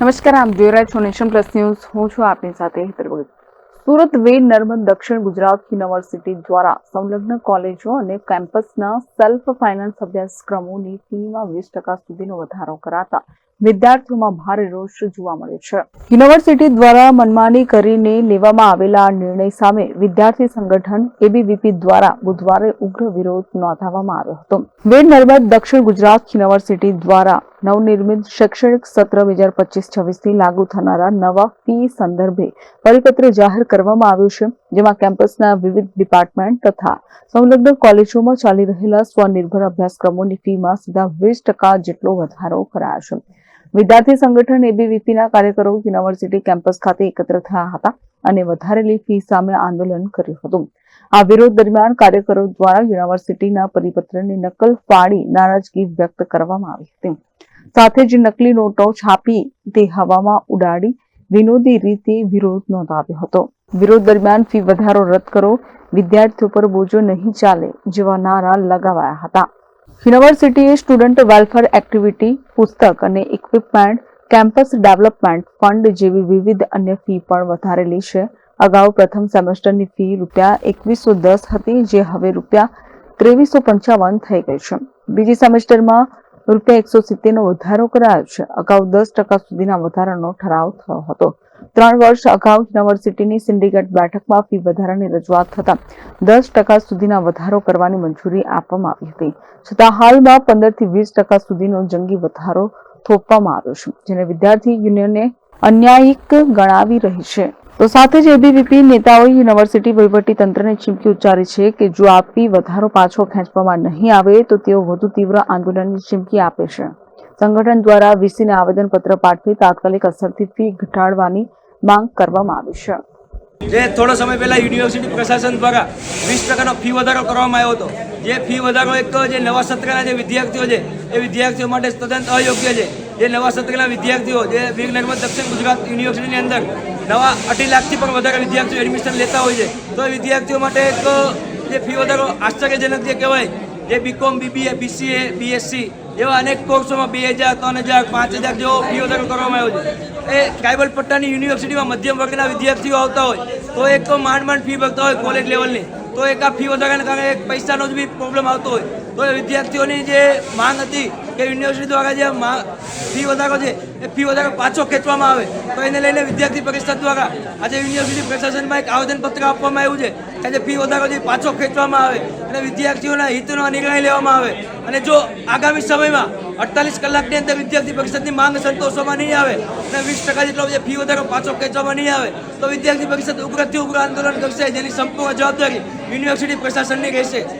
નમસ્કાર, આપ જોઈ રહ્યા છો નેશન પ્લસ ન્યૂઝ. હું છું આપની સાથે હેતર ભગત. સુરત વીર નર્મદ, દક્ષિણ ગુજરાત યુનિવર્સિટી દ્વારા સંલગ્ન કોલેજો અને કેમ્પસના સેલ્ફ ફાઇનાન્સ અભ્યાસક્રમોની ફીમાં વીસ ટકા સુધીનો વધારો કરાતા વિદ્યાર્થીઓમાં ભારે રોષ જોવા મળ્યો છે. યુનિવર્સિટી દ્વારા મનમાની કરીને લેવામાં આવેલા નિર્ણય સામે વિદ્યાર્થી સંગઠન એબીવીપી દ્વારા બુધવારે ઉગ્ર વિરોધ નોંધાવવામાં આવ્યો હતો. વેડ નર્મદ, દક્ષિણ ગુજરાત યુનિવર્સિટી દ્વારા નવનિર્મિત શૈક્ષણિક સત્ર બે હજાર પચીસ છવ્વીસથી લાગુ થનારા નવા ફી સંદર્ભે પરિપત્ર જાહેર કરવામાં આવ્યું છે, જેમાં કેમ્પસના વિવિધ ડિપાર્ટમેન્ટ તથા સંલગ્ન કોલેજોમાં ચાલી રહેલા સ્વનિર્ભર અભ્યાસક્રમોની ફીમાં સીધા વીસ ટકા જેટલો વધારો કરાયો છે. વિદ્યાર્થી સંગઠન એબીવીપીના કાર્યકરો યુનિવર્સિટી કેમ્પસ ખાતે એકત્ર થયા હતા અને વધારેલી ફી સામે આંદોલન કર્યું હતું. આ વિરોધ દરમિયાન કાર્યકરો દ્વારા યુનિવર્સિટીના પરિપત્રની નકલ પાડી નારાજગી વ્યક્ત કરવામાં આવી હતી. સાથે જ નકલી નોટો છાપી તે હવામાં ઉડાડી વિનોદી રીતે વિરોધ નોંધાવ્યો હતો. વિરોધ દરમિયાન ફી વધારો રદ કરો, વિદ્યાર્થીઓ પર બોજો નહીં ચાલે જેવા નારા લગાવાયા હતા. યુનિવર્સિટીએ સ્ટુડન્ટ વેલફેર એક્ટિવિટી, પુસ્તક અને ઇક્વિપમેન્ટ, કેમ્પસ ડેવલપમેન્ટ ફંડ જેવી વિવિધ અન્ય ફી પણ વધારેલી છે. અગાઉ પ્રથમ સેમેસ્ટરની ફી રૂપિયા એકવીસો દસ હતી, જે હવે રૂપિયા ત્રેવીસો પંચાવન થઈ ગઈ છે. બીજી સેમેસ્ટરમાં રૂપિયા એકસો સિત્તેરનો વધારો કરાયો છે. અગાઉ દસ ટકા સુધીના વધારાનો ઠરાવ થયો હતો. ત્રણ વર્ષ અગાઉ યુનિવર્સિટીની સિન્ડિકેટ બેઠકમાં ફી વધારાની રજૂઆત થતાં દસ ટકા સુધીના વધારો કરવાની મંજૂરી આપવામાં આવી હતી. છતાં હાલમાં પંદરથી વીસ ટકા સુધીનો જંગી વધારો થોપવામાં આવ્યો છે, જેને વિદ્યાર્થી યુનિયને અન્યાયિક ગણાવી રહી છે. તો સાથે જ એબીવીપી નેતાઓએ યુનિવર્સિટી વહીવટી ચીમકી ઉચ્ચારી છે કે જો આ ફી વધારો પાછો ખેંચવામાં નહીં આવે, તો તેઓ વધુ તીવ્ર આંદોલનની ચીમકી આપે છે. સંગઠન દ્વારા વીસીને આવેદનપત્ર પાઠવી તાત્કાલિક અસરથી ફી ઘટાડવાની માંગ કરવામાં આવી છે. જે થોડો સમય પહેલાં યુનિવર્સિટી પ્રશાસન દ્વારા વીસ ટકાનો ફી વધારો કરવામાં આવ્યો હતો. જે ફી વધારો એક જે નવા સત્રના જે વિદ્યાર્થીઓ છે, એ વિદ્યાર્થીઓ માટે તદ્દન અયોગ્ય છે. જે નવા સત્રના વિદ્યાર્થીઓ, જે નર્મદ દક્ષિણ ગુજરાત યુનિવર્સિટીની અંદર નવા અઢી લાખથી પણ વધારે વિદ્યાર્થીઓ એડમિશન લેતા હોય છે. તો વિદ્યાર્થીઓ માટે એક, જે ફી વધારો આશ્ચર્યજનક જે કહેવાય, જે બીકોમ બીબીએ બીસીએ બીએસસી એવા અનેક કોર્સોમાં બે હજાર, ત્રણ હજાર, પાંચ હજાર જેવો ફી વધારો કરવામાં આવ્યો છે. એ ટ્રાઇબલ પટ્ટાની યુનિવર્સિટીમાં મધ્યમ વર્ગના વિદ્યાર્થીઓ આવતા હોય, તો એક તો માંડ માંડ ફી ભરતા હોય કોલેજ લેવલની તો એક આ ફી વધારાને કારણે એક પૈસાનો જ બી પ્રોબ્લેમ આવતો હોય. તો એ વિદ્યાર્થીઓની જે માંગ હતી કે યુનિવર્સિટી દ્વારા જે ફી વધારો છે, એ ફી વધારો પાછો ખેંચવામાં આવે. તો એને લઈને વિદ્યાર્થી પરિષદ દ્વારા આજે યુનિવર્સિટી પ્રશાસનમાં એક આવેદનપત્ર આપવામાં આવ્યું છે કે આજે ફી વધારો જે પાછો ખેંચવામાં આવે અને વિદ્યાર્થીઓના હિતનો નિર્ણય લેવામાં આવે. અને જો આગામી સમયમાં અડતાલીસ કલાકની અંદર વિદ્યાર્થી પરિષદની માંગ સંતોષવામાં નહીં આવે અને વીસ ટકા જેટલો જે ફી વધારો પાછો ખેંચવામાં નહીં આવે, તો વિદ્યાર્થી પરિષદ ઉગ્રથી ઉગ્ર આંદોલન કરશે, જેની સંપૂર્ણ જવાબદારી યુનિવર્સિટી પ્રશાસનની રહેશે.